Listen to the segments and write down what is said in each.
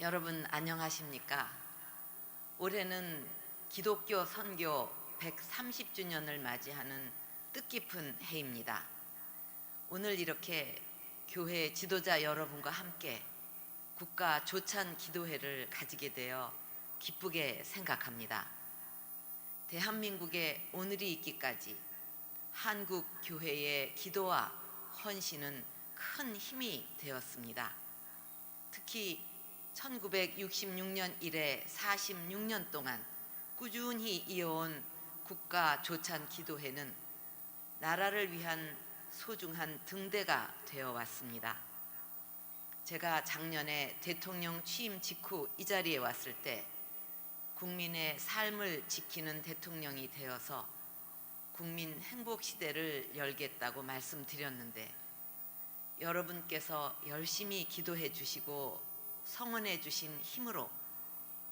여러분 안녕하십니까? 올해는 기독교 선교 130주년을 맞이하는 뜻깊은 해입니다. 오늘 이렇게 교회 지도자 여러분과 함께 국가 조찬 기도회를 가지게 되어 기쁘게 생각합니다. 대한민국의 오늘이 있기까지 한국 교회의 기도와 헌신은 큰 힘이 되었습니다. 특히 1966년 이래 46년 동안 꾸준히 이어온 국가 조찬 기도회는 나라를 위한 소중한 등대가 되어 왔습니다. 제가 작년에 대통령 취임 직후 이 자리에 왔을 때 국민의 삶을 지키는 대통령이 되어서 국민 행복 시대를 열겠다고 말씀드렸는데 여러분께서 열심히 기도해 주시고 성원해 주신 힘으로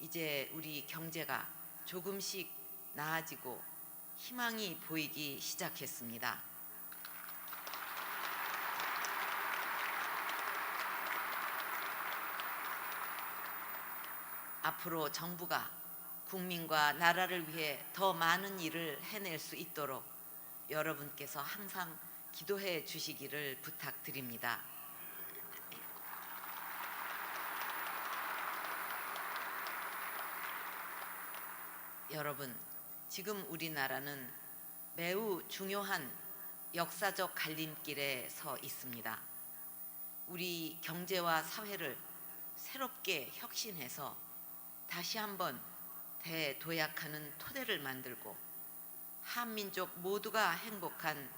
이제 우리 경제가 조금씩 나아지고 희망이 보이기 시작했습니다. 앞으로 정부가 국민과 나라를 위해 더 많은 일을 해낼 수 있도록 여러분께서 항상 기도해 주시기를 부탁드립니다. 여러분, 지금 우리나라는 매우 중요한 역사적 갈림길에 서 있습니다. 우리 경제와 사회를 새롭게 혁신해서 다시 한번 대도약하는 토대를 만들고 한민족 모두가 행복한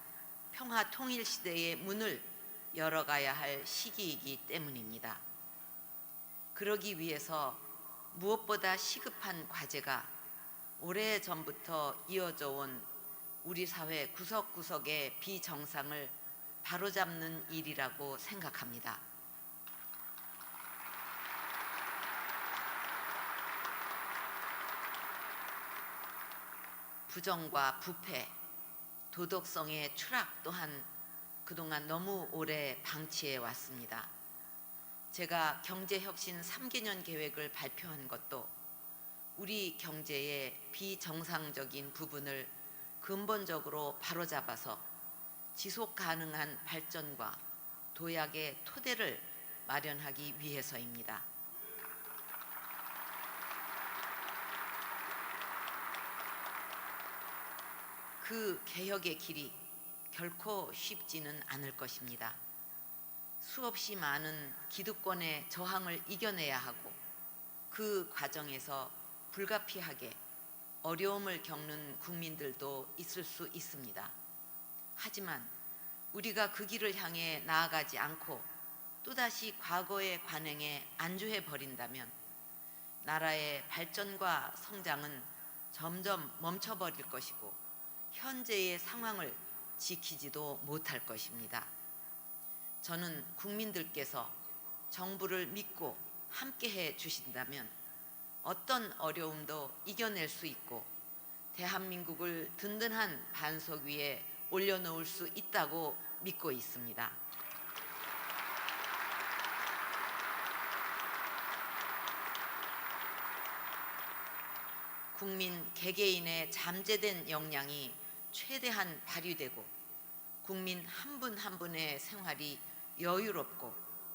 평화 통일 시대의 문을 열어가야 할 시기이기 때문입니다. 그러기 위해서 무엇보다 시급한 과제가 오래 전부터 이어져 온 우리 사회 구석구석의 비정상을 바로잡는 일이라고 생각합니다. 부정과 부패, 도덕성의 추락 또한 그동안 너무 오래 방치해 왔습니다. 제가 경제혁신 3개년 계획을 발표한 것도 우리 경제의 비정상적인 부분을 근본적으로 바로잡아서 지속 가능한 발전과 도약의 토대를 마련하기 위해서입니다. 그 개혁의 길이 결코 쉽지는 않을 것입니다. 수없이 많은 기득권의 저항을 이겨내야 하고 그 과정에서 불가피하게 어려움을 겪는 국민들도 있을 수 있습니다. 하지만 우리가 그 길을 향해 나아가지 않고 또다시 과거의 관행에 안주해 버린다면 나라의 발전과 성장은 점점 멈춰버릴 것이고 현재의 상황을 지키지도 못할 것입니다. 저는 국민들께서 정부를 믿고 함께해 주신다면 어떤 어려움도 이겨낼 수 있고 대한민국을 든든한 반석 위에 올려놓을 수 있다고 믿고 있습니다. 국민 개개인의 잠재된 역량이 최대한 발휘되고 국민 한 분한 분의 생활이 여유롭고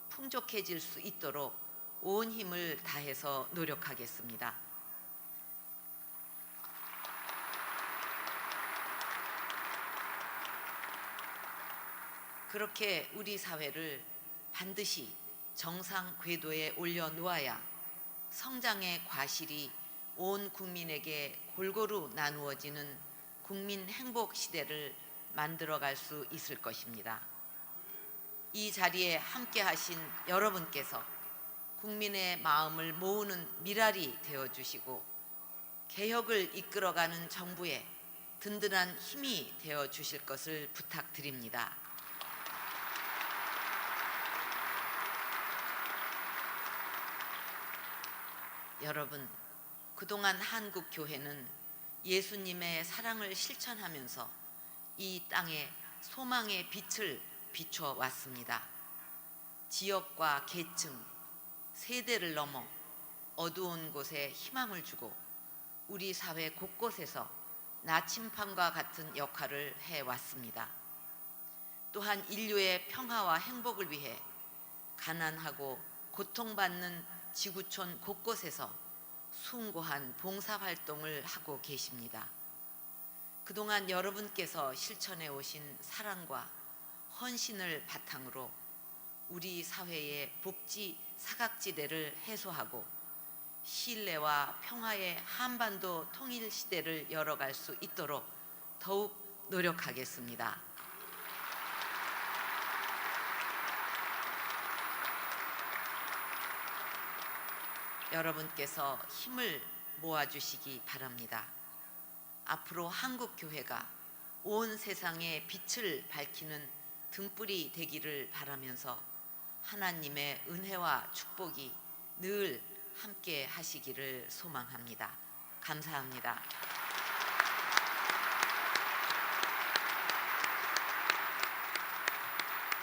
풍족해질 수 있도록 온 힘을 다해서 노력하겠습니다. 그렇게 우리 사회를 반드시 정상 궤도에 올려놓아야 성장의 과실이 온 국민에게 골고루 나누어지는 국민 행복 시대를 만들어갈 수 있을 것입니다. 이 자리에 함께 하신 여러분께서 국민의 마음을 모으는 미랄이 되어 주시고 개혁을 이끌어가는 정부에 든든한 힘이 되어 주실 것을 부탁드립니다. 여러분, 그동안 한국 교회는 예수님의 사랑을 실천하면서 이 땅에 소망의 빛을 비춰 왔습니다. 지역과 계층, 세대를 넘어 어두운 곳에 희망을 주고 우리 사회 곳곳에서 나침반과 같은 역할을 해왔습니다. 또한 인류의 평화와 행복을 위해 가난하고 고통받는 지구촌 곳곳에서 숭고한 봉사활동을 하고 계십니다. 그동안 여러분께서 실천해 오신 사랑과 헌신을 바탕으로 우리 사회의 복지 사각지대를 해소하고 신뢰와 평화의 한반도 통일 시대를 열어갈 수 있도록 더욱 노력하겠습니다. 여러분께서 힘을 모아주시기 바랍니다. 앞으로 한국 교회가 온 세상에 빛을 밝히는 등불이 되기를 바라면서 하나님의 은혜와 축복이 늘 함께 하시기를 소망합니다. 감사합니다.